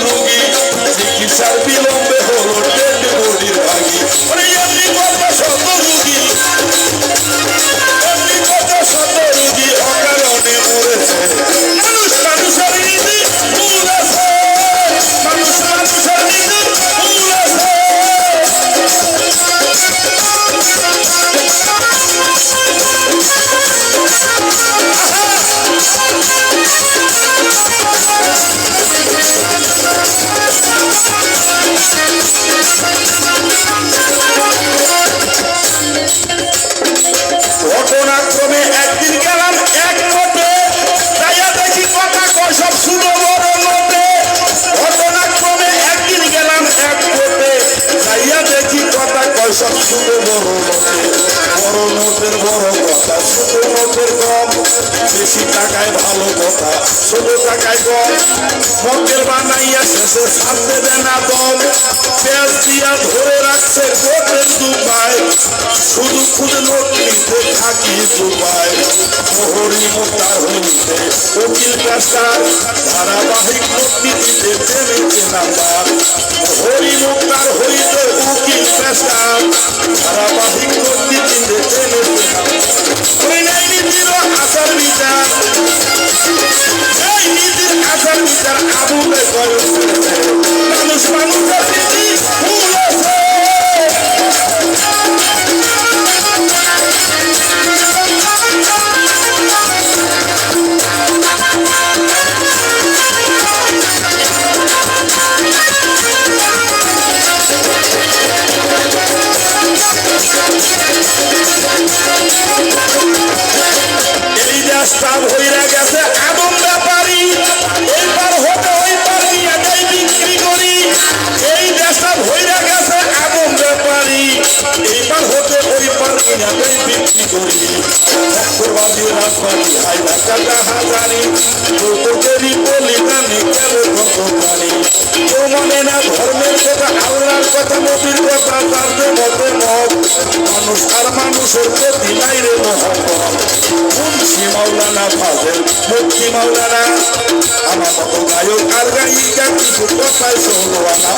রোগী চিকিৎসার বিলম্বে হলো কথা কয় বড় নোটে বড় নোটের বড় কথা ছোট নোটের কম বেশি টাকায় ভালো কথা ছোট টাকায় কম মকের বানাইয়া শেষে ছাড়তে দেয় না দম পেঁয়াজ দিয়া ধরে রাখছে নোটের দুপায় শুধু নোট নিতে থাকি দুপায় মোহরি মোতার হইতে উকিল কাস্টার ধারাবাহিক নোট নীতিতে থেমেছে নাম্বার মোহরি আচার বিচার এই নীতির আচার বিচার আবুলে কয় দেশটা ভইরা গেছে আদম ব্যাপারী এই হতে ওই পার নিয়ে যাই বিক্রি করি। এই দেশটা ভইরা গেছে আদম ব্যাপারী এই হতে ওই পার নিয়ে যাই বিক্রি করি। চক্রবাদী রাজবাদী হাইলা কাটা হাজারি, যৌতুকেরই বলি মানে ধর্মের কথা, আল্লাহর কথা, নবীর কথা তাদের মতে মানুষ আর মানুষের প্রতি নাই রে মহব্বত মাওলানা ফাজেল মুক্তি মাওলানা। আমার মতো গায়ক আর গায়িকা কিছু কথায় শোনো আনা